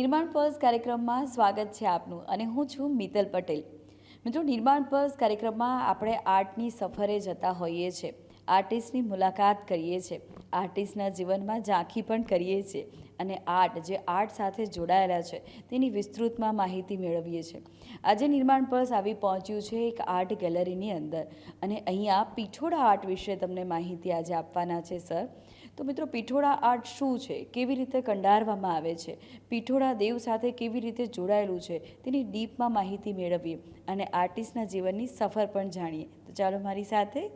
નિર્માણ પર્સ કાર્યક્રમમાં સ્વાગત છે આપનું અને હું છું મિતલ પટેલ. મિત્રો, નિર્માણ પર્સ કાર્યક્રમમાં આપણે આર્ટની સફરે જતા હોઈએ છીએ આર્ટિસ્ટની મુલાકાત કરીએ છીએ આર્ટિસ્ટના જીવનમાં ઝાંખી પણ કરીએ છીએ અને આર્ટ, જે આર્ટ સાથે જોડાયેલા છે, તેની વિસ્તૃતમાં માહિતી મેળવીએ છીએ આજે નિર્માણ પર્સ આવી પહોંચ્યું છે એક આર્ટ ગેલેરીની અંદર અને અહીંયા પીછોડા આર્ટ વિશે તમને માહિતી આજે આપવાના છે, સર. તો મિત્રો પીઠોડા આર્ટ શું છે? કેવી રીતે કંડારવામાં આવે છે? પીઠોડા દેવ સાથે કેવી રીતે જોડાયેલું છે? તેની ડીપમાં માહિતી મેળવીએ અને આર્ટિસ્ટના જીવનની સફર પણ જાણીએ. તો ચાલો મારી સાથે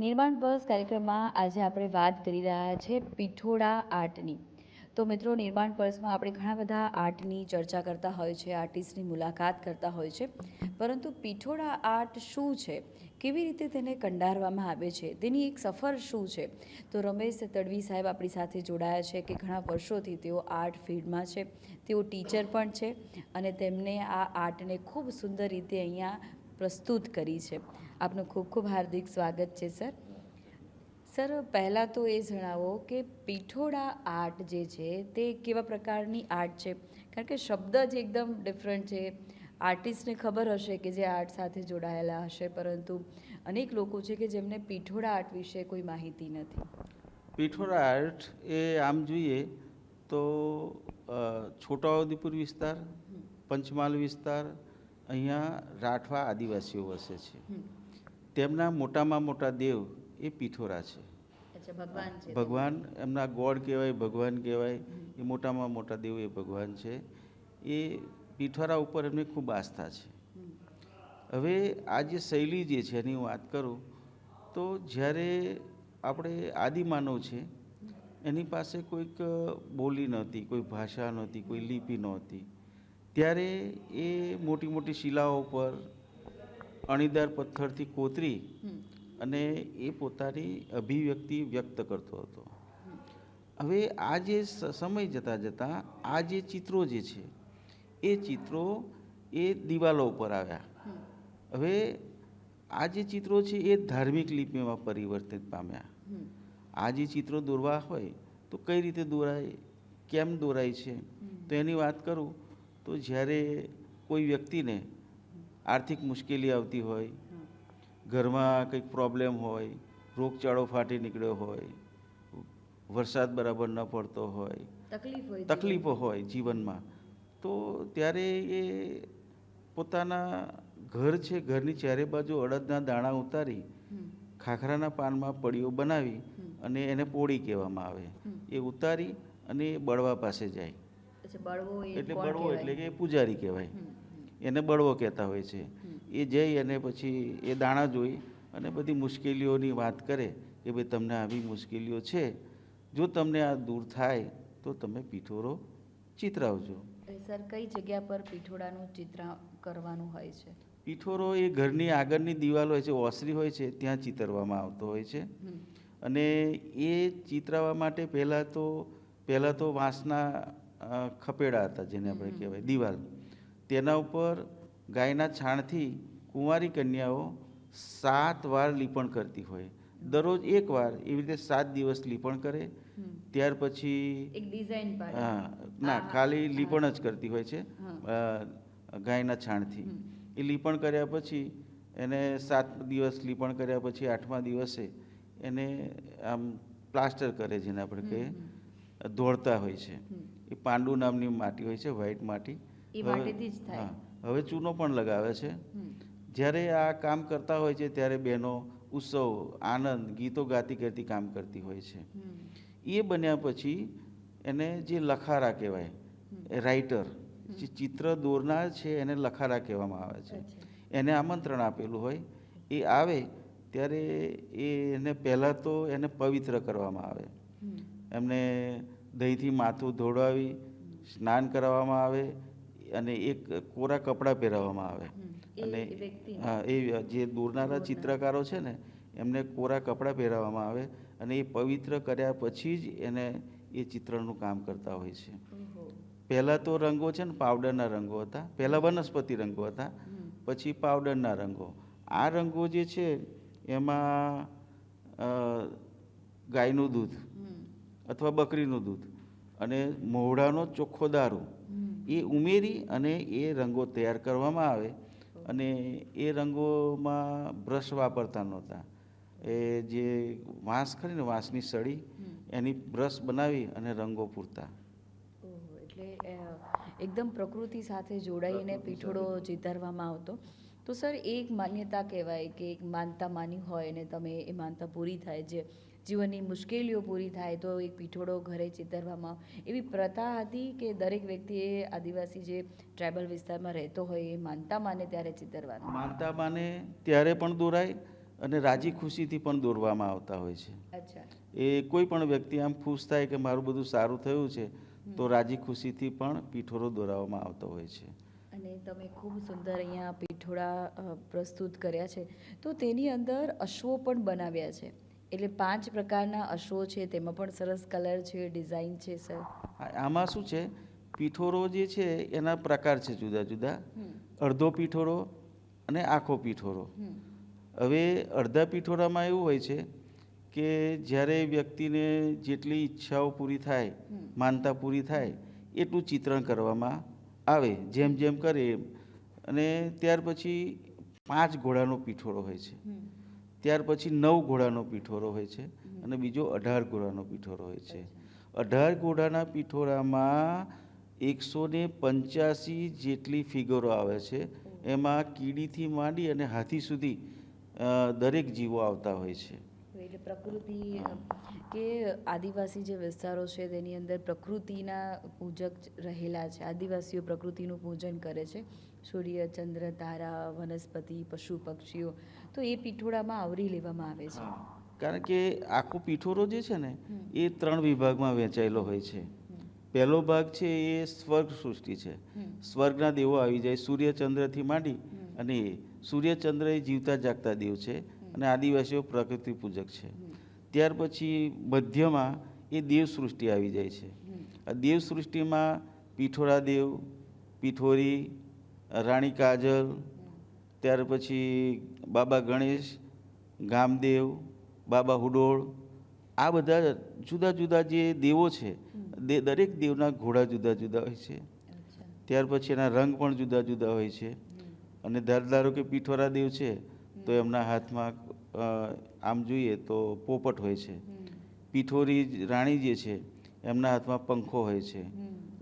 નિર્માણ બસ કાર્યક્રમમાં આજે આપણે વાત કરી રહ્યા છે પીઠોડા આર્ટની. તો મિત્રો, નિર્માણ પર્સમાં આપણે ઘણા બધા આર્ટની ચર્ચા કરતા હોય છે, આર્ટિસ્ટની મુલાકાત કરતા હોય છે. પરંતુ પીઠોડા આર્ટ શું છે? કેવી રીતે તેને કંડારવામાં આવે છે? તેની એક સફર શું છે? તો રમેશ તડવી સાહેબ આપણી સાથે જોડાયા છે કે ઘણા વર્ષોથી તેઓ આર્ટ ફિલ્ડમાં છે. તેઓ ટીચર પણ છે અને તેમને આ આર્ટને ખૂબ સુંદર રીતે અહીંયા પ્રસ્તુત કરી છે. આપનું ખૂબ ખૂબ હાર્દિક સ્વાગત છે સર. સર પહેલાં તો એ જણાવો કે પીઠોડા આર્ટ જે છે તે કેવા પ્રકારની આર્ટ છે? કારણ કે શબ્દ જ એકદમ ડિફરન્ટ છે. આર્ટિસ્ટને ખબર હશે કે જે આર્ટ સાથે જોડાયેલા હશે પરંતુ અનેક લોકો છે કે જેમને પીઠોડા આર્ટ વિશે કોઈ માહિતી નથી. પીઠોડા આર્ટ એ આમ જોઈએ તો છોટાઉદેપુર વિસ્તાર પંચમહાલ વિસ્તાર અહીંયા રાઠવા આદિવાસીઓ વસે છે. તેમના મોટામાં મોટા દેવ એ પિથોરા છે. ભગવાન એમના ગોડ કહેવાય ભગવાન કહેવાય એ મોટામાં મોટા દેવ એ ભગવાન છે. એ પિથોરા ઉપર એમને ખૂબ આસ્થા છે. હવે આ જે શૈલી જે છે એની હું વાત કરું તો જ્યારે આપણે આદિમાનવ છે એની પાસે કોઈક બોલી નહોતી કોઈ ભાષા નહોતી કોઈ લિપિ નહોતી. ત્યારે એ મોટી મોટી શિલાઓ પર અણીદાર પથ્થરથી કોતરી અને એ પોતાની અભિવ્યક્તિ વ્યક્ત કરતો હતો. હવે આ જે સમય જતાં જતાં આ જે ચિત્રો જે છે એ ચિત્રો એ દિવાલો ઉપર આવ્યા. હવે આ જે ચિત્રો છે એ ધાર્મિક લિપિમાં પરિવર્તિત પામ્યા. આ જે ચિત્રો દોરવા હોય તો કઈ રીતે દોરાય? કેમ દોરાય છે? તો એની વાત કરું. તો જ્યારે કોઈ વ્યક્તિને આર્થિક મુશ્કેલી આવતી હોય ઘરમાં કંઈક પ્રોબ્લેમ હોય રોગચાળો ફાટી નીકળ્યો હોય વરસાદ બરાબર ન પડતો હોય તકલીફો હોય જીવનમાં. તો ત્યારે એ પોતાના ઘર છે ઘરની ચારે બાજુ અડદના દાણા ઉતારી ખાખરાના પાનમાં પડીઓ બનાવી અને એને પોળી કહેવામાં આવે. એ ઉતારી અને બળવા પાસે જાય. એટલે બળવો એટલે કે પૂજારી કહેવાય. એને બળવો કહેતા હોય છે. એ જઈ અને પછી એ દાણા જોઈ અને બધી મુશ્કેલીઓની વાત કરે કે ભાઈ તમને આવી મુશ્કેલીઓ છે. જો તમને આ દૂર થાય તો તમે પીઠોરો ચિતરાવજો. સર કઈ જગ્યા પર પીઠોડાનું ચિત્ર કરવાનું હોય છે? પીઠોરો એ ઘરની આગળની દિવાલ હોય છે ઓસરી હોય છે ત્યાં ચિતરવામાં આવતો હોય છે. અને એ ચિતરાવવા માટે પહેલાં તો પહેલાં તો વાંસના ખપેડા હતા જેને આપણે કહેવાય દિવાલ તેના ઉપર ગાયના છાણથી કુંવારી કન્યાઓ સાત વાર લીપણ કરતી હોય. દરરોજ એક વાર એવી રીતે સાત દિવસ લીપણ કરે. ત્યાર પછી એક ડિઝાઇન હા ના ખાલી લીપણ જ કરતી હોય છે ગાયના છાણથી. એ લીપણ કર્યા પછી એને સાત દિવસ લીપણ કર્યા પછી આઠમા દિવસે એને આમ પ્લાસ્ટર કરે જેને આપણે કે કહીએ હમ. હોય છે. એ પાંડુ નામની માટી હોય છે વ્હાઈટ માટી. એ હવે- જ થાય. હા, હવે ચૂનો પણ લગાવે છે. જ્યારે આ કામ કરતા હોય છે ત્યારે બહેનો ઉત્સવ આનંદ ગીતો ગાતી કરતી કામ કરતી હોય છે. એ બન્યા પછી એને જે લખારા કહેવાય રાઇટર જે ચિત્ર દોરનાર છે એને લખારા કહેવામાં આવે છે. એને આમંત્રણ આપેલું હોય. એ આવે ત્યારે એને પહેલાં તો એને પવિત્ર કરવામાં આવે. એમને દહીંથી માથું ધોડાવી સ્નાન કરાવવામાં આવે. અને એક કોરા કપડાં પહેરાવવામાં આવે. અને હા એ જે દોરનારા ચિત્રકારો છે ને એમને કોરા કપડાં પહેરાવવામાં આવે અને એ પવિત્ર કર્યા પછી જ એને એ ચિત્રનું કામ કરતા હોય છે. પહેલાં તો રંગો છે ને પાવડરના રંગો હતા. પહેલાં વનસ્પતિ રંગો હતા. પછી પાવડરના રંગો. આ રંગો જે છે એમાં ગાયનું દૂધ અથવા બકરીનું દૂધ અને મોઢાનો ચોખ્ખો દારૂ. એ ઉમેરી અને એ રંગો તૈયાર કરવામાં આવે અને એ રંગોમાં બ્રશ વાપરતા નહોતા. એ જે વાંસ ખરી ને વાંસની સળી એની બ્રશ બનાવી અને રંગો પૂરતા. એટલે એકદમ પ્રકૃતિ સાથે જોડાઈને પીઠોડો ચિતારવામાં આવતો. તો સર એક માન્યતા કહેવાય કે એક માનતા માની હોય અને તમે એ માનતા પૂરી થાય જે. જીવનની મુશ્કેલીઓ પૂરી થાય તો એક પીઠોડો ઘરે ચિતરવામાં. એવી પ્રથા હતી કે દરેક વ્યક્તિએ આદિવાસી જે ટ્રાઇબલ વિસ્તારમાં રહેતો હોય એ માનતા માને ત્યારે ચિતરવાનું? માનતા માને ત્યારે પણ દોરાય અને રાજી ખુશીથી પણ દોરવામાં આવતા હોય છે. અચ્છા. એ કોઈ પણ વ્યક્તિ આમ ખુશ થાય કે મારું બધું સારું થયું છે તો રાજી ખુશીથી પણ પીઠોરો દોરાવવામાં આવતો હોય છે. અને તમે ખૂબ સુંદર અહીંયા પીઠોડા પ્રસ્તુત કર્યા છે. તો તેની અંદર અશ્વો પણ બનાવ્યા છે. એટલે પાંચ પ્રકારના અશ્વો છે તેમાં પણ સરસ કલર છે ડિઝાઇન છે સર. આમાં શું છે? પીઠોરો જે છે એના પ્રકાર છે જુદા જુદા. અડધો પીઠોરો અને આખો પીઠોરો હવે અડધા પીઠોરામાં એવું હોય છે કે જ્યારે વ્યક્તિને જેટલી ઈચ્છાઓ પૂરી થાય માનતા પૂરી થાય એટલું ચિત્રણ કરવામાં આવે જેમ જેમ કરે એમ. અને ત્યાર પછી પાંચ ઘોડાનો પીઠોરો હોય છે. ત્યાર પછી નવ ઘોડાનો પીઠોરો હોય છે અને બીજો અઢાર ઘોડાનો પીઠોરો હોય છે. અઢાર ઘોડાના પીઠોરામાં એકસો ને પંચ્યાસી જેટલી ફિગરો આવે છે. એમાં કીડીથી માંડી અને હાથી સુધી દરેક જીવો આવતા હોય છે. એટલે પ્રકૃતિ કે આદિવાસી જે વિસ્તારો છે તેની અંદર પ્રકૃતિના પૂજક રહેલા છે. આદિવાસીઓ પ્રકૃતિનું પૂજન કરે છે. સૂર્ય ચંદ્ર તારા વનસ્પતિ પશુ પક્ષીઓ. તો એ પીઠોડામાં આવરી લેવામાં આવે છે. કારણ કે આખો પીઠોરો જે છે ને એ ત્રણ વિભાગમાં વહેંચાયેલો હોય છે. પહેલો ભાગ છે એ સ્વર્ગ સૃષ્ટિ છે. સ્વર્ગના દેવો આવી જાય સૂર્યચંદ્રથી માંડી અને સૂર્યચંદ્ર એ જીવતા જાગતા દેવ છે. અને આદિવાસીઓ પ્રકૃતિ પૂજક છે. ત્યાર પછી મધ્યમાં એ દેવસૃષ્ટિ આવી જાય છે. આ દેવસૃષ્ટિમાં દેવ પીઠોરી રાણી કાજલ ત્યાર પછી બાબા ગણેશ ગામદેવ બાબા હુડોળ આ બધા જુદા જુદા જે દેવો છે દરેક દેવના ઘોડા જુદા જુદા હોય છે. ત્યાર પછી એના રંગ પણ જુદા જુદા હોય છે. અને ધાર- ધારો કે પીઠોરા દેવ છે તો એમના હાથમાં આમ જોઈએ તો પોપટ હોય છે. પીઠોરી રાણી જે છે એમના હાથમાં પંખો હોય છે.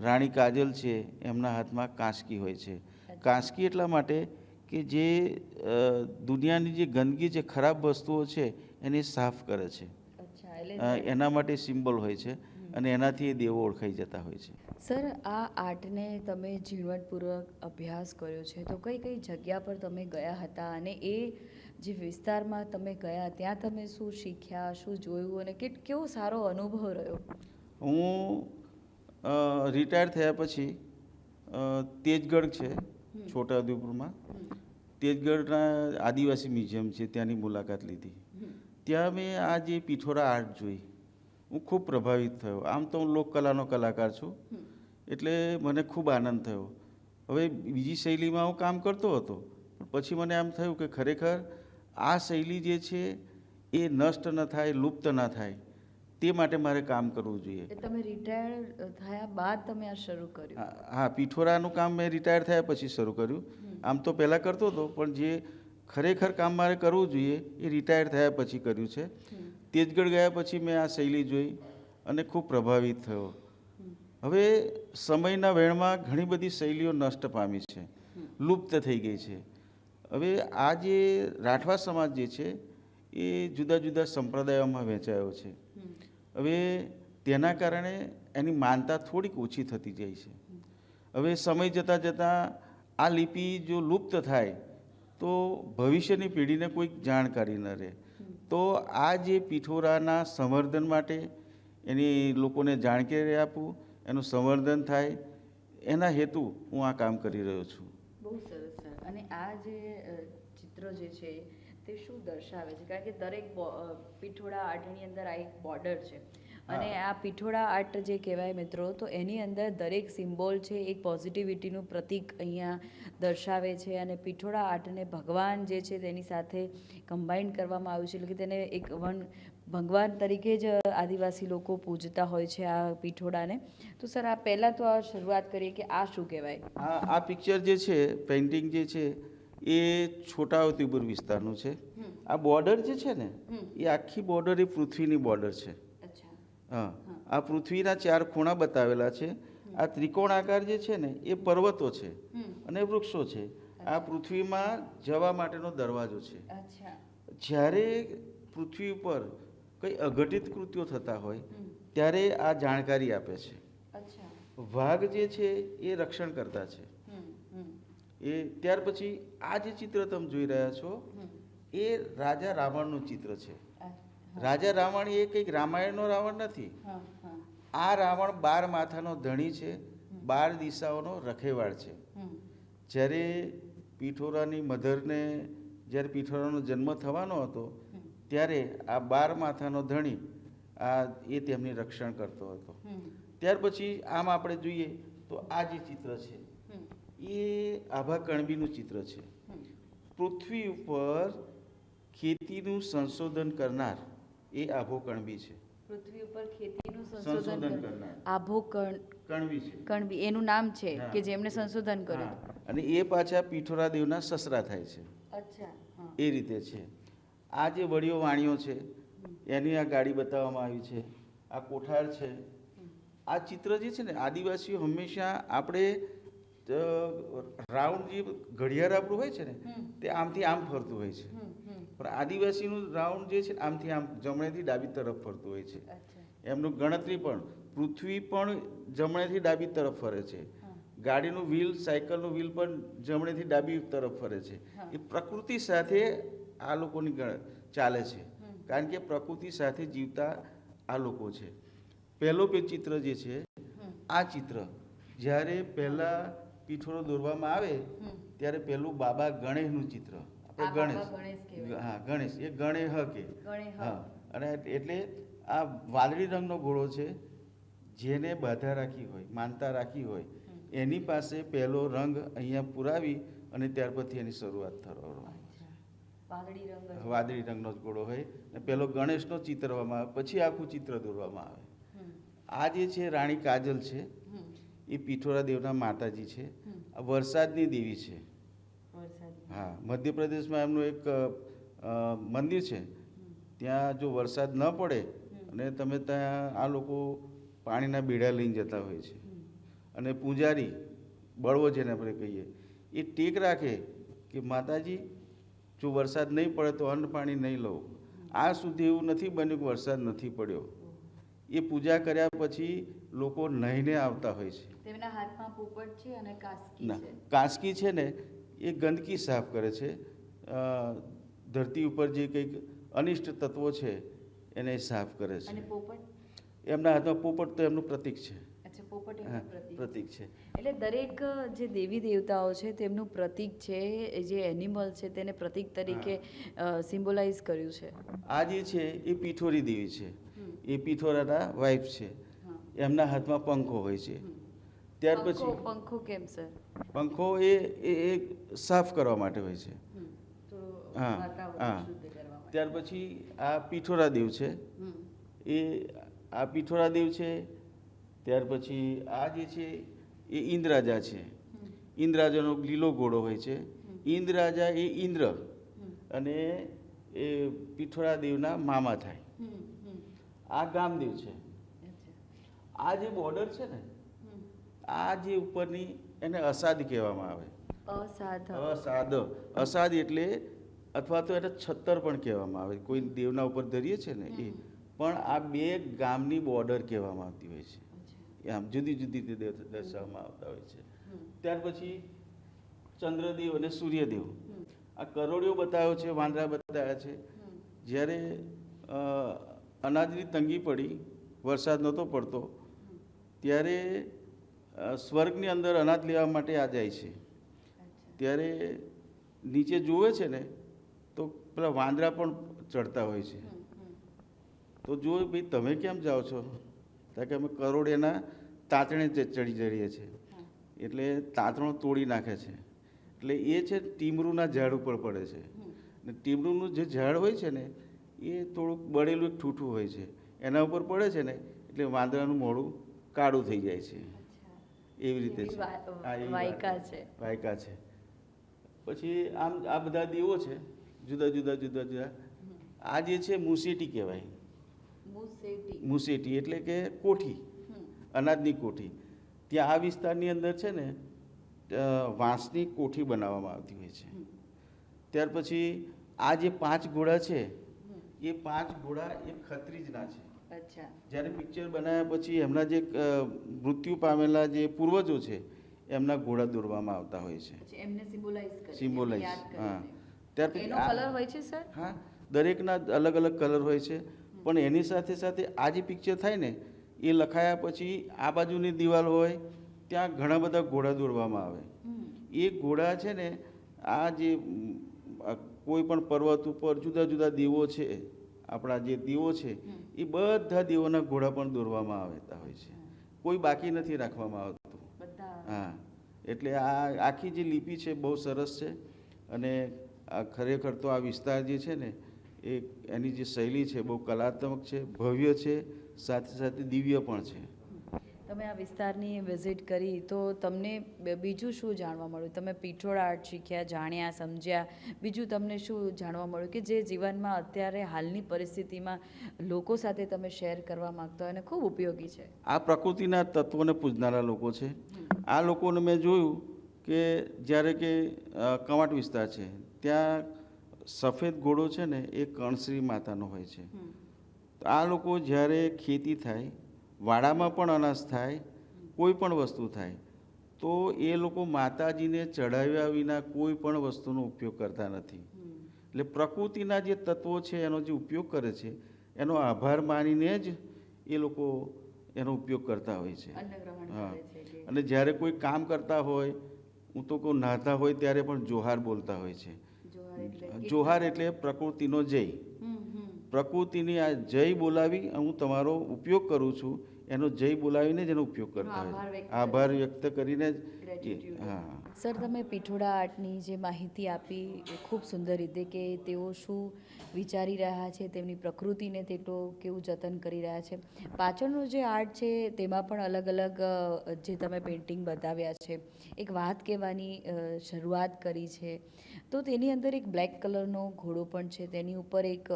રાણી કાજલ છે એમના હાથમાં કાંસકી હોય છે. કાંસકી એટલા માટે કે જે દુનિયાની જે ગંદકી છે ખરાબ વસ્તુઓ છે એને સાફ કરે છે. એના માટે સિમ્બોલ હોય છે અને એનાથી એ દેવો ઓળખાઈ જતા હોય છે. સર આ આર્ટને તમે ઝીણવટપૂર્વક અભ્યાસ કર્યો છે. તો કઈ કઈ જગ્યા પર તમે ગયા હતા અને એ જે વિસ્તારમાં તમે ગયા ત્યાં તમે શું શીખ્યા શું જોયું અને કે કેવો સારો અનુભવ રહ્યો? હું રિટાયર થયા પછી તેજગઢ છે છોટાઉદેપુરમાં. તેજગઢના આદિવાસી મ્યુઝિયમ છે ત્યાંની મુલાકાત લીધી. ત્યાં મેં આ જે પિઠોરા આર્ટ જોઈ. હું ખૂબ પ્રભાવિત થયો. આમ તો હું લોકકલાનો કલાકાર છું. એટલે મને ખૂબ આનંદ થયો. હવે બીજી શૈલીમાં હું કામ કરતો હતો પણ પછી મને એમ થયું કે ખરેખર આ શૈલી જે છે એ નષ્ટ ન થાય લુપ્ત ન થાય તે માટે મારે કામ કરવું જોઈએ. તમે રિટાયર થયા બાદ તમે આ શરૂ કર્યું? હા હા, પીઠોરાનું કામ મેં રિટાયર થયા પછી શરૂ કર્યું. આમ તો પહેલાં કરતો હતો પણ જે ખરેખર કામ મારે કરવું જોઈએ એ રિટાયર થયા પછી કર્યું છે. તેજગઢ ગયા પછી મેં આ શૈલી જોઈ અને ખૂબ પ્રભાવિત થયો. હવે સમયના વેણમાં ઘણી બધી શૈલીઓ નષ્ટ પામી છે. લુપ્ત થઈ ગઈ છે. હવે આ જે રાઠવા સમાજ જે છે, એ જુદા જુદા સંપ્રદાયોમાં વહેંચાયો છે. હવે તેના કારણે એની માનતા થોડીક ઓછી થતી જાય છે. હવે સમય જતાં જતાં આ લિપિ જો લુપ્ત થાય, તો ભવિષ્યની પેઢીને કોઈક જાણકારી ન રહે. તો આ જે પીઠોરાના સંવર્ધન માટે એની લોકોને જાણકારી આપવું એનું સંવર્ધન થાય, એના હેતુ હું આ કામ કરી રહ્યો છું. બહુ સરસ, સર. અને આ જે ચિત્ર જે છે, તે શું દર્શાવે છે? કારણ કે દરેક પીઠોડા આર્ટની અંદર આ એક બોર્ડર છે. અને આ પીઠોડા આર્ટ જે કહેવાય મિત્રો તો એની અંદર દરેક સિમ્બોલ છે એક પોઝિટિવિટીનું પ્રતીક અહીંયા દર્શાવે છે અને પીઠોડા આર્ટને ભગવાન જે છે તેની સાથે કમ્બાઈન કરવામાં આવ્યું છે. એટલે કે તેને એક વન ભગવાન તરીકે જ આદિવાસી લોકો પૂજતા હોય છે આ પીઠોડાને તો સર આ પહેલાં તો આ શરૂઆત કરીએ કે આ શું કહેવાય? આ આ પિક્ચર જે છે પેઇન્ટિંગ જે છે એ છોટાઉદેપુર વિસ્તારનું છે. આ બોર્ડર જે છે ને એ આખી બોર્ડર એ પૃથ્વીની બોર્ડર છે. હા. આ પૃથ્વીના ચાર ખૂણા બતાવેલા છે. આ ત્રિકોણ આકાર જે છે ને એ પર્વતો છે અને વૃક્ષો છે. આ પૃથ્વીમાં જવા માટેનો દરવાજો છે. જ્યારે પૃથ્વી ઉપર કંઈ અઘટિત કૃત્યો થતા હોય ત્યારે આ જાણકારી આપે છે. વાઘ જે છે એ રક્ષણ કરતા છે. એ ત્યાર પછી આ જે ચિત્ર તમે જોઈ રહ્યા છો એ રાજા રાવણનું ચિત્ર છે. રાજા રાવણ એ કંઈક રામાયણનો રાવણ નથી. આ રાવણ બાર માથાનો ધણી છે બાર દિશાઓનો રખેવાળ છે. જ્યારે પીઠોરાની મધરને જ્યારે પીઠોરાનો જન્મ થવાનો હતો ત્યારે આ બાર માથાનો ધણી આ એ તેમની રક્ષણ કરતો હતો. ત્યાર પછી આમ આપણે જોઈએ તો આ જે ચિત્ર છે એ આભા કણબીનું ચિત્ર છે. પૃથ્વી ઉપર ખેતીનું સંશોધન કરનાર એ આભો કણબી છે. પૃથ્વી ઉપર ખેતીનું સંશોધન કરનાર. આભો કણ કણબી છે. કણબી એનું નામ છે કે જેમણે સંશોધન કર્યું અને એ પાછા પીઠોરા દેવના સસરા થાય છે. અચ્છા એ રીતે છે. આ જે વડીયો વાણીઓ છે એની આ ગાડી બતાવવામાં આવી છે. આ કોઠાર છે. આ ચિત્ર જે છે ને આદિવાસીઓ હંમેશા આપણે રાઉન્ડ જે ઘડિયાળ આપણું હોય છે ને તે આમથી આમ ફરતું હોય છે. પણ આદિવાસીનું રાઉન્ડ જે છે આમથી આમ જમણેથી ડાબી તરફ ફરતું હોય છે. એમનું ગણતરી પણ પૃથ્વી પણ જમણેથી ડાબી તરફ ફરે છે. ગાડીનું વ્હીલ સાયકલનું વ્હીલ પણ જમણેથી ડાબી તરફ ફરે છે. એ પ્રકૃતિ સાથે આ લોકોની ગણ ચાલે છે. કારણ કે પ્રકૃતિ સાથે જીવતા આ લોકો છે. પહેલો પે ચિત્ર જે છે આ ચિત્ર. જ્યારે પહેલાં પીઠોરો દોરવામાં આવે ત્યારે પહેલું બાબા ગણેશનું ચિત્ર. ગણેશ. ગણેશ હા ગણેશ. એ ગણેશ કે. હા. અને એટલે આ વાદળી રંગનો ઘોડો છે જેને બાધા રાખી હોય માનતા રાખી હોય એની પાસે પહેલો રંગ અહીંયા પુરાવી અને ત્યાર પછી એની શરૂઆત થવાનો વાદળી રંગનો જ ઘોડો હોય. અને પહેલો ગણેશનો ચિત્રવામાં આવે પછી આખું ચિત્ર દોરવામાં આવે. આ જે છે રાણી કાજલ છે એ પીઠોરા દેવના માતાજી છે. આ વરસાદની દેવી છે. હા મધ્યપ્રદેશમાં એમનું એક મંદિર છે. ત્યાં જો વરસાદ ન પડે અને તમે ત્યાં આ લોકો પાણીના બીડા લઈને જતા હોય છે. અને પૂજારી બળવો જેને આપણે કહીએ એ ટેક રાખે કે માતાજી જો વરસાદ નહીં પડે તો અન્ન પાણી નહીં લઉં આ સુધી એવું નથી બન્યું કે વરસાદ નથી પડ્યો. એ પૂજા કર્યા પછી લોકો નહીને આવતા હોય છે. તેમના હાથમાં પોપટ છે અને કાસ્કી છે. કાસ્કી છે ને એ ગંદકી સાફ કરે છે. ધરતી ઉપર જે કંઈક અનિષ્ટ તત્વો છે એને સાફ કરે છે. પોપટ? એમના હાથમાં પોપટ તો એમનું પ્રતીક છે. અચ્છા પોપટ હા, એમનું પ્રતીક પ્રતીક છે. એટલે દરેક જે દેવી દેવતાઓ છે તેમનું પ્રતીક છે જે એનિમલ છે તેને પ્રતીક તરીકે સિમ્બોલાઇઝ કર્યું છે. આ જે છે એ પીઠોરી દેવી છે. એ પીઠોરાના વાઇફ છે. એમના હાથમાં પંખો હોય છે. ત્યાર પછી પંખો કેમ સર પંખો એ એ સાફ કરવા માટે હોય છે. હા, હા. ત્યાર પછી આ પીઠોરા દેવ છે. એ આ પીઠોરા દેવ છે. ત્યાર પછી આ જે છે એ ઇન્દ્રાજા છે. ઇન્દ્રાજાનો લીલો ઘોડો હોય છે. ઇન્દ્રાજા એ ઇન્દ્ર. અને એ પીઠોરા દેવના મામા થાય. આ ગામદેવ છે. આ જે બોર્ડર છે ને આ જે ઉપરની એને અસાદ કહેવામાં આવે. અસાદ અસાદ અસાદ એટલે અથવા તો એને છત્તર પણ કહેવામાં આવે. કોઈ દેવના ઉપર ધરીએ છે ને એ. પણ આ બે ગામની બોર્ડર કહેવામાં આવતી હોય છે. આમ જુદી જુદી રીતે દર્શાવવામાં આવતા હોય છે. ત્યાર પછી ચંદ્રદેવ અને સૂર્યદેવ. આ કરોડિયો બતાવ્યો છે વાંદરા બતાવ્યા છે. જ્યારે અનાજની તંગી પડી વરસાદ નહોતો પડતો ત્યારે સ્વર્ગની અંદર અનાજ લેવા માટે આ જાય છે. ત્યારે નીચે જુએ છે ને તો પેલા વાંદરા પણ ચડતા હોય છે. તો જો ભાઈ તમે કેમ જાઓ છો? કારણ કે અમે કરોડેના તાતણે ચડી જઈએ છીએ. એટલે તાતણો તોડી નાખે છે. એટલે એ છે ટીમરૂના ઝાડ ઉપર પડે છે. ને ટીમરૂનું જે ઝાડ હોય છે ને એ થોડુંક બળેલું એક ઠૂઠું હોય છે. એના ઉપર પડે છે ને એટલે વાંદરાનું મોઢું કાળું થઈ જાય છે. એવી રીતે છે. વાયકા છે. વાયકા છે. પછી આમ આ બધા દેવો છે જુદા જુદા જુદા જુદા. આ જે છે મુસેટી કહેવાય. મુસેટી. એટલે કે કોઠી અનાજની કોઠી. ત્યાં આ વિસ્તારની અંદર છે ને વાંસની કોઠી બનાવવામાં આવતી હોય છે. ત્યાર પછી આ જે પાંચ ઘોડા છે એ પાંચ ઘોડા એ ખત્રીજના છે. જ્યારે પિક્ચર બનાવ્યા પછી એમના જે મૃત્યુ પામેલા જે પૂર્વજો છે એમના ઘોડા દોરવામાં આવતા હોય છે. એમને સિમ્બોલાઇઝ સિમ્બોલાઇઝ હા. ત્યાર પછી કલર હોય છે સર? હા દરેકના અલગ અલગ કલર હોય છે. પણ એની સાથે સાથે આ જે પિક્ચર થાય ને એ લખાયા પછી આ બાજુની દિવાલ હોય ત્યાં ઘણા બધા ઘોડા દોરવામાં આવે. એ ઘોડા છે ને આ જે કોઈ પણ પર્વત ઉપર જુદા જુદા દીવો છે આપણા જે દીવો છે એ બધા દેવોના ઘોડા પણ દોરવામાં આવતા હોય છે. કોઈ બાકી નથી રાખવામાં આવતું. હા. એટલે આ આખી જે લિપિ છે બહુ સરસ છે. અને આ ખરેખર તો આ વિસ્તાર જે છે ને એ એની જે શૈલી છે બહુ કલાત્મક છે ભવ્ય છે સાથે સાથે દિવ્ય પણ છે. તમે આ વિસ્તારની વિઝિટ કરી તો તમને બીજું શું જાણવા મળ્યું? તમે પીઠોળ આર્ટ શીખ્યા જાણ્યા સમજ્યા. બીજું તમને શું જાણવા મળ્યું કે જે જીવનમાં અત્યારે હાલની પરિસ્થિતિમાં લોકો સાથે તમે શેર કરવા માંગતા હોય અને ખૂબ ઉપયોગી છે? આ પ્રકૃતિના તત્વોને પૂજનારા લોકો છે. આ લોકોને મેં જોયું કે જ્યારે કે કવાંટ વિસ્તાર છે ત્યાં સફેદ ઘોડો છે ને એ કણશ્રી માતાનો હોય છે. આ લોકો જ્યારે ખેતી થાય વાડામાં પણ અનાજ થાય કોઈ પણ વસ્તુ થાય તો એ લોકો માતાજીને ચઢાવ્યા વિના કોઈ પણ વસ્તુનો ઉપયોગ કરતા નથી. એટલે પ્રકૃતિના જે તત્વો છે એનો જે ઉપયોગ કરે છે એનો આભાર માનીને જ એ લોકો એનો ઉપયોગ કરતા હોય છે. હા. અને જ્યારે કોઈ કામ કરતા હોય હું તો કહું નાહતા હોય ત્યારે પણ જોહાર બોલતા હોય છે. જોહાર એટલે પ્રકૃતિનો જય. પ્રકૃતિની આ જય બોલાવી હું તમારો ઉપયોગ કરું છું. એનો જય બોલાવીને જ એનો ઉપયોગ કરતા આભાર હોય આભાર વ્યક્ત કરીને જ હા. સર તમે પીઠોડા આર્ટની જે માહિતી આપી એ ખૂબ સુંદર રીતે કે તેઓ શું વિચારી રહ્યા છે તેમની પ્રકૃતિને તેટલો કેવું જતન કરી રહ્યા છે. પાછળનો જે આર્ટ છે તેમાં પણ અલગ અલગ જે તમે પેઇન્ટિંગ બતાવ્યા છે એક વાત કહેવાની શરૂઆત કરી છે. તો તેની અંદર એક બ્લેક કલરનો ઘોડો પણ છે તેની ઉપર એક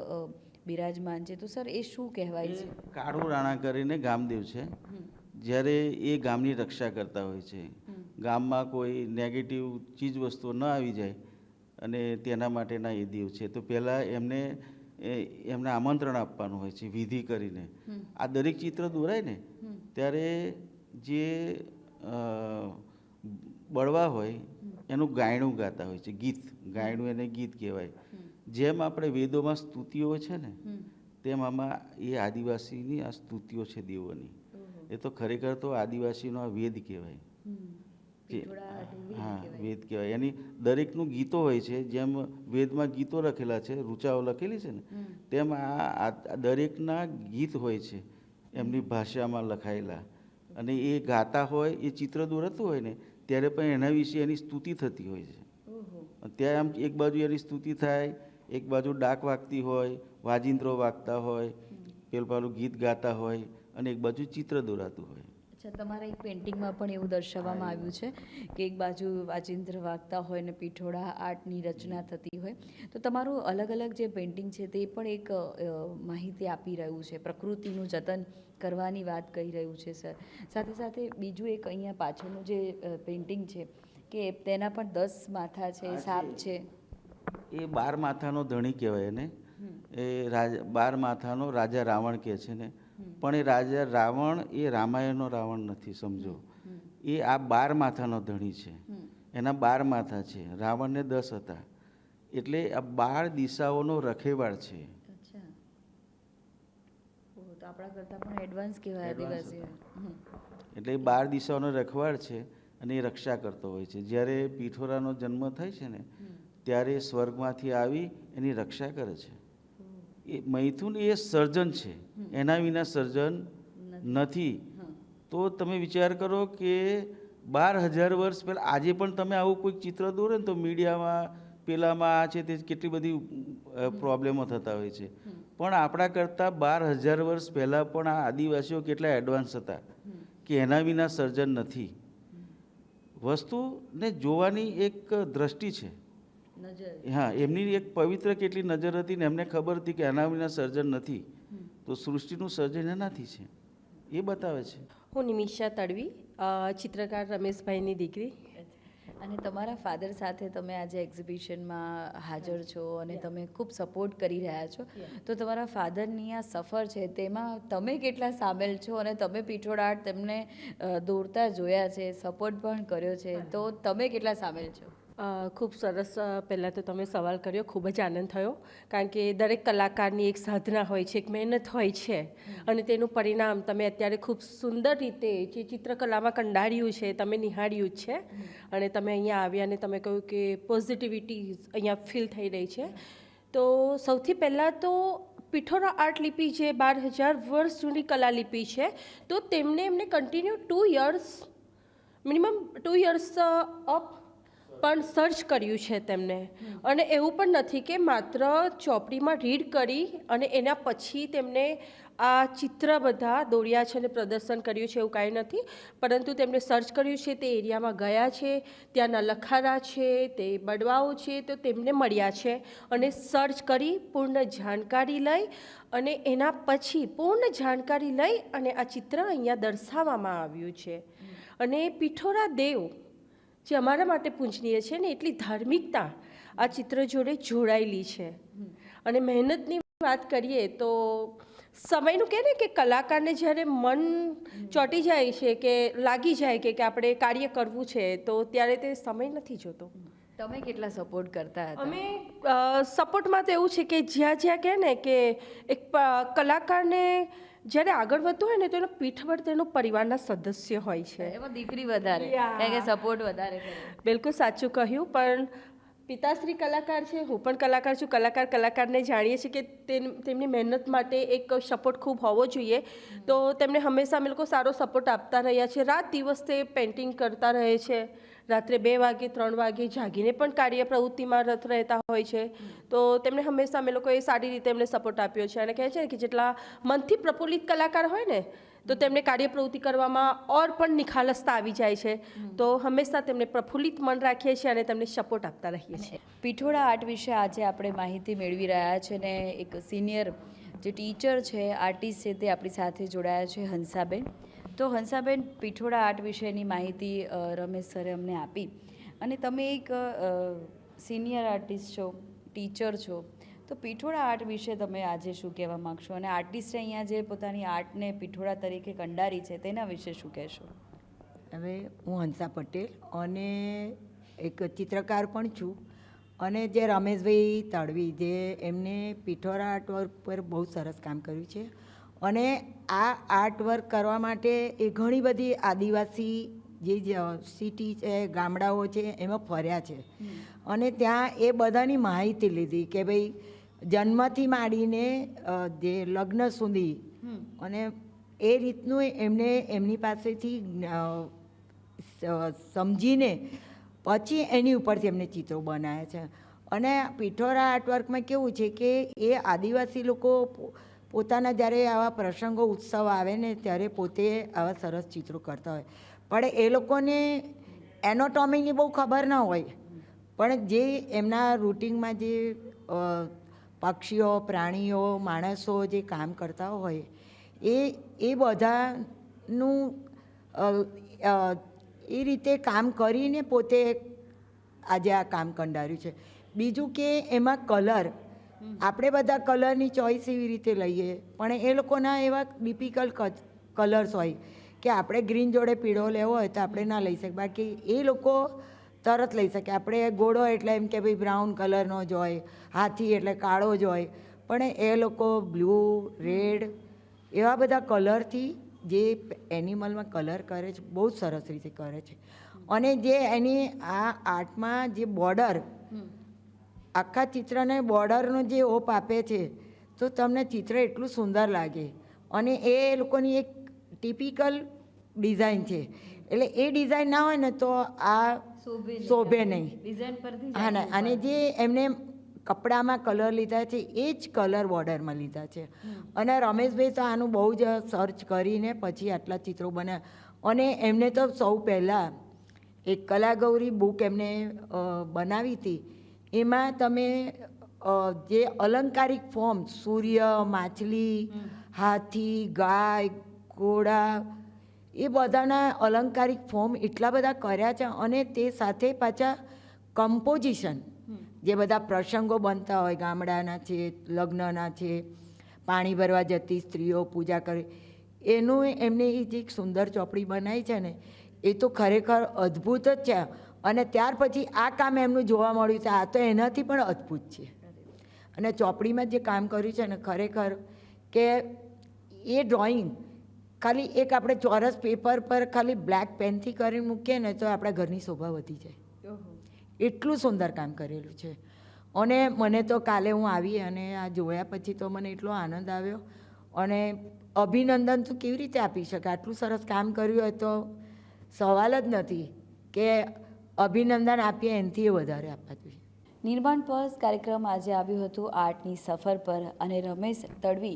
બિરાજમાન છે. તો સર એ શું કહેવાય છે? કાળુ રાણા કરીને ગામદેવ છે. જ્યારે એ ગામની રક્ષા કરતા હોય છે. ગામમાં કોઈ નેગેટિવ ચીજ વસ્તુઓ ન આવી જાય અને તેના માટેના એ દેવ છે. તો પહેલાં એમને એમને આમંત્રણ આપવાનું હોય છે વિધિ કરીને. આ દરેક ચિત્ર દોરાય ને ત્યારે જે બળવા હોય એનું ગાયણું ગાતા હોય છે. ગીત. ગાયણું એને ગીત કહેવાય. જેમ આપણે વેદોમાં સ્તુતિઓ છે ને તેમ આમાં એ આદિવાસીની આ સ્તુતિઓ છે દેવોની. એ તો ખરેખર તો આદિવાસીનો આ વેદ કહેવાય. વેદ હા વેદ કહેવાય. એની દરેકનું ગીતો હોય છે જેમ વેદમાં ગીતો લખેલા છે રૂચાઓ લખેલી છે ને તેમ આ દરેકના ગીત હોય છે એમની ભાષામાં લખાયેલા. અને એ ગાતા હોય એ ચિત્ર દોરતું હોય ને ત્યારે પણ એના વિશે એની સ્તુતિ થતી હોય છે. ત્યાં આમ એક બાજુ એની સ્તુતિ થાય એક બાજુ ડાક વાગતી હોય વાજિંત્રો વાગતા હોય પેલું પેલું ગીત ગાતા હોય અને એક બાજુ ચિત્ર દોરાતું હોય. અચ્છા તમારા એક પેઇન્ટિંગમાં પણ એવું દર્શાવવામાં આવ્યું છે કે એક બાજુ વાજિંત્ર વાગતા હોય ને પીઠોડા આર્ટની રચના થતી હોય. તો તમારું અલગ અલગ જે પેઇન્ટિંગ છે તે પણ એક માહિતી આપી રહ્યું છે. પ્રકૃતિનું જતન કરવાની વાત કહી રહ્યું છે સર. સાથે સાથે બીજું એક અહીંયા પાછળનું જે પેઇન્ટિંગ છે કે તેના પણ દસ માથા છે સાપ છે. એ બાર માથાનો ધણી કહેવાય એને. એ રાજ બાર માથાનો રાજા રાવણ કહે છે ને પણ એ રાજા રાવણ એ રામાયણનો રાવણ નથી સમજો. એ આ બાર માથાનો ધણી છે. એના બાર માથા છે. રાવણને દસ હતા. એટલે આ બાર દિશાઓનો રખેવાળ છે. આપણા કરતાં પણ એડવાન્સ કહેવાય આદિવાસી એટલે એ બાર દિશાઓનો રખવાળ છે અને એ રક્ષા કરતો હોય છે. જ્યારે પીઠોરાનો જન્મ થાય છે ને. ત્યારે સ્વર્ગમાંથી આવી એની રક્ષા કરે છે. એ મૈથુન એ સર્જન છે. એના વિના સર્જન નથી. તો તમે વિચાર કરો કે બાર હજાર વર્ષ પહેલાં આજે પણ તમે આવું કોઈક ચિત્ર દોરો ને તો મીડિયામાં પેલામાં આ છે તે કેટલી બધી પ્રોબ્લેમો થતા હોય છે. પણ આપણા કરતાં બાર હજાર વર્ષ પહેલાં પણ આ આદિવાસીઓ કેટલા એડવાન્સ હતા કે એના વિના સર્જન નથી. વસ્તુને જોવાની એક દ્રષ્ટિ છે. હા એમની એક પવિત્ર કેટલી નજર હતી ને એમને ખબર હતી કે એના વિના સર્જન નથી. તો સૃષ્ટિનું સર્જન એનાથી છે. એ બતાવે છે. હું નિમિષા તડવી ચિત્રકાર રમેશભાઈની દીકરી. અને તમારા ફાધર સાથે તમે આજે એક્ઝિબિશનમાં હાજર છો અને તમે ખૂબ સપોર્ટ કરી રહ્યા છો. તો તમારા ફાધરની આ સફર છે તેમાં તમે કેટલા સામેલ છો અને તમે પીઠોડાટ તેમને દોરતા જોયા છે સપોર્ટ પણ કર્યો છે. તો તમે કેટલા સામેલ છો? ખૂબ સરસ પહેલાં તો તમે સવાલ કર્યો ખૂબ જ આનંદ થયો. કારણ કે દરેક કલાકારની એક સાધના હોય છે એક મહેનત હોય છે. અને તેનું પરિણામ તમે અત્યારે ખૂબ સુંદર રીતે જે ચિત્રકલામાં કંડાર્યું છે તમે નિહાળ્યું જ છે. અને તમે અહીંયા આવ્યા અને તમે કહ્યું કે પોઝિટિવિટી અહીંયા ફીલ થઈ રહી છે. તો સૌથી પહેલાં તો પિઠોરા આર્ટ લિપિ જે બાર હજાર વર્ષ જૂની કલા લિપિ છે તો તેમને એમને continue two years minimum two years up પણ સર્ચ કર્યું છે તેમને. અને એવું પણ નથી કે માત્ર ચોપડીમાં રીડ કરી અને એના પછી તેમને આ ચિત્ર બધા દોર્યા છે અને પ્રદર્શન કર્યું છે એવું કાંઈ નથી. પરંતુ તેમણે સર્ચ કર્યું છે, તે એરિયામાં ગયા છે, ત્યાંના લખારા છે, તે બડવાઓ છે, તો તેમને મળ્યા છે. અને સર્ચ કરી, પૂર્ણ જાણકારી લઈ અને એના પછી પૂર્ણ જાણકારી લઈ અને આ ચિત્ર અહીંયા દર્શાવવામાં આવ્યું છે. અને પિઠોરા દેવ જે અમારા માટે પૂજનીય છે ને એટલી ધાર્મિકતા આ ચિત્ર જોડે જોડાયેલી છે. અને મહેનતની વાત કરીએ તો સમયનું કહે ને કે કલાકારને જ્યારે મન ચોંટી જાય છે કે લાગી જાય કે કે આપણે કાર્ય કરવું છે તો ત્યારે તે સમય નથી જોતો. તમે કેટલા સપોર્ટ કરતા હતા? અમે સપોર્ટમાં તો એવું છે કે જ્યાં જ્યાં કહે ને કે એક કલાકારને જ્યારે આગળ વધતું હોય ને તો એનો પર તેનો પરિવારના સદસ્ય હોય છે. એમાં દીકરી વધારે. કારણ કે સપોર્ટ વધારે બિલકુલ સાચું કહ્યું પણ પિતાશ્રી કલાકાર છે હું પણ કલાકાર છું કલાકાર કલાકારને જાણીએ છીએ કે તેમ- તેમની મહેનત માટે એક સપોર્ટ ખૂબ હોવો જોઈએ. તો તેમને હંમેશા અમે લોકો સારો સપોર્ટ આપતા રહ્યા છે રાત દિવસ તે પેઇન્ટિંગ કરતા રહે છે. રાત્રે બે વાગે, ત્રણ વાગે જાગીને પણ કાર્ય પ્રવૃત્તિમાં રત રહેતા હોય છે. તો તેમણે હંમેશા અમે લોકોએ સારી રીતે એમને સપોર્ટ આપ્યો છે. અને કહે છે કે જેટલા મનથી પ્રફુલ્લિત કલાકાર હોય ને, તો તેમને કાર્ય પ્રવૃત્તિ કરવામાં ઓર પણ નિખાલસતા આવી જાય છે. તો હંમેશા તેમને પ્રફુલ્લિત મન રાખીએ છીએ અને તેમને સપોર્ટ આપતા રહીએ છીએ. પીઠોડા આર્ટ વિશે આજે આપણે માહિતી મેળવી રહ્યા છે ને એક સિનિયર જે ટીચર છે આર્ટિસ્ટ છે તે આપણી સાથે જોડાયા છે, હંસાબેન. તો હંસાબેન પીઠોડા આર્ટ વિશેની માહિતી રમેશ સરે અમને આપી. અને તમે એક સિનિયર આર્ટિસ્ટ છો, ટીચર છો, તો પીઠોડા આર્ટ વિશે તમે આજે શું કહેવા માગશો? અને આર્ટિસ્ટે અહીંયા જે પોતાની આર્ટને પીઠોડા તરીકે કંડારી છે, તેના વિશે શું કહેશો? હવે હું હંસા પટેલ અને એક ચિત્રકાર પણ છું. અને જે રમેશભાઈ તડવી, જે એમને પિઠોરા આર્ટવર્ક પર બહુ સરસ કામ કર્યું છે. અને આ આર્ટવર્ક કરવા માટે એ ઘણી બધી આદિવાસી જે સિટી છે ગામડાઓ છે એમાં ફર્યા છે. અને ત્યાં એ બધાની માહિતી લીધી કે ભાઈ જન્મથી માંડીને જે લગ્ન સુધી અને એ રીતનું એમને એમની પાસેથી સમજીને પછી એની ઉપરથી એમને ચિત્રો બનાવ્યા છે. અને પિઠોરા આર્ટવર્કમાં કેવું છે કે એ આદિવાસી લોકો પોતાના જ્યારે આવા પ્રસંગો, ઉત્સવ આવે ને ત્યારે પોતે આવા સરસ ચિત્રો કરતા હોય. પણ એ લોકોને એનોટોમીની બહુ ખબર ના હોય. પણ જે એમના રૂટિનમાં જે પક્ષીઓ, પ્રાણીઓ, માણસો જે કામ કરતા હોય, એ એ બધાનું એ રીતે કામ કરીને પોતે આજે આ કામ કંડાર્યું છે. બીજું કે એમાં કલર આપણે બધા કલરની ચોઈસ એવી રીતે લઈએ, પણ એ લોકોના એવા ડિપિકલ કલર્સ હોય કે આપણે ગ્રીન જોડે પીળો લેવો હોય તો આપણે ના લઈ શકીએ. બાકી એ લોકો તરત લઈ શકે. આપણે ગોળો એટલે એમ કે ભાઈ બ્રાઉન કલરનો જ હોય, હાથી એટલે કાળો જ હોય, પણ એ લોકો બ્લુ, રેડ એવા બધા કલરથી જે એનિમલમાં કલર કરે છે, બહુ સરસ રીતે કરે છે. અને જે એની આ આર્ટમાં જે બોર્ડર આખા ચિત્રને બોર્ડરનો જે ઓપ આપે છે તો તમને ચિત્ર એટલું સુંદર લાગે. અને એ લોકોની એક ટિપિકલ ડિઝાઇન છે. એટલે એ ડિઝાઇન ના હોય ને તો આ શોભે નહીં. ડિઝાઇન પરથી હા ના અને જે એમને કપડામાં કલર લીધા છે એ જ કલર બોર્ડરમાં લીધા છે. અને રમેશભાઈ તો આનું બહુ જ સર્ચ કરીને પછી આટલા ચિત્રો બનાવ્યા. અને એમને તો સૌ પહેલાં એક કલાગૌરી બુક એમને બનાવી હતી. એમાં તમે જે અલંકારિક ફોર્મ સૂર્ય માછલી હાથી ગાય ઘોડા એ બધાના અલંકારિક ફોર્મ એટલા બધા કર્યા છે અને તે સાથે પાછા કમ્પોઝિશન જે બધા પ્રસંગો બનતા હોય ગામડાના છે લગ્નના છે પાણી ભરવા જતી સ્ત્રીઓ પૂજા કરે એનું એમને એ જે એક સુંદર ચોપડી બનાવી છે ને એ તો ખરેખર અદ્ભુત જ છે. અને ત્યાર પછી આ કામ એમનું જોવા મળ્યું છે. આ તો એનાથી પણ અદ્ભુત છે. અને ચોપડીમાં જે કામ કર્યું છે ને ખરેખર કે એ ડ્રોઈંગ ખાલી એક આપણે ચોરસ પેપર પર ખાલી બ્લેક પેનથી કરીને મૂકીએ ને તો આપણા ઘરની શોભા વધી જાય. એટલું સુંદર કામ કરેલું છે. અને મને તો કાલે હું આવી અને આ જોયા પછી તો મને એટલો આનંદ આવ્યો. અને અભિનંદન તો કેવી રીતે આપી શકાય? આટલું સરસ કામ કર્યું હોય તો સવાલ જ નથી કે અભિનંદન આપીએ, એનાથી વધારે આપવા જોઈએ નિર્માણ પર્સ કાર્યક્રમ આજે આવ્યું હતું આર્ટની સફર પર અને રમેશ તડવી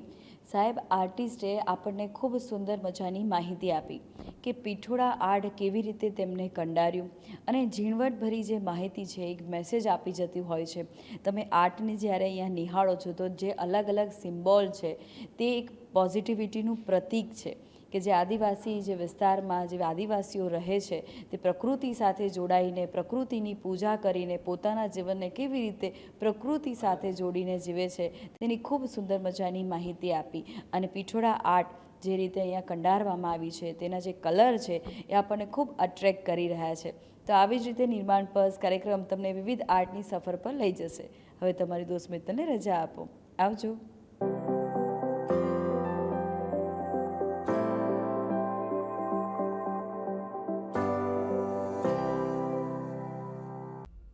સાહેબ આર્ટિસ્ટે આપણને ખૂબ સુંદર મજાની માહિતી આપી કે પીઠોડા આર્ટ કેવી રીતે તેમને કંડાર્યું અને ઝીણવટભરી જે માહિતી છે એક મેસેજ આપી જતી હોય છે. તમે આર્ટને જ્યારે અહીંયા નિહાળો છો તો જે અલગ અલગ સિમ્બોલ છે તે એક પોઝિટિવિટીનું પ્રતીક છે. કે જે આદિવાસી જે વિસ્તારમાં જે આદિવાસીઓ રહે છે, તે પ્રકૃતિ સાથે જોડાઈને, પ્રકૃતિની પૂજા કરીને, પોતાના જીવનને કેવી રીતે પ્રકૃતિ સાથે જોડીને જીવે છે, તેની ખૂબ સુંદર મજાની માહિતી આપી. અને પીઠોડા આર્ટ જે રીતે અહીંયા કંડારવામાં આવી છે, તેના જે કલર છે, એ આપણને ખૂબ અટ્રેક્ટ કરી રહ્યા છે. તો આવી જ રીતે નિર્માણ પર્સ કાર્યક્રમ તમને વિવિધ આર્ટની સફર પર લઈ જશે. હવે તમારી દોસ્ત મિત્રને રજા આપો. આવજો.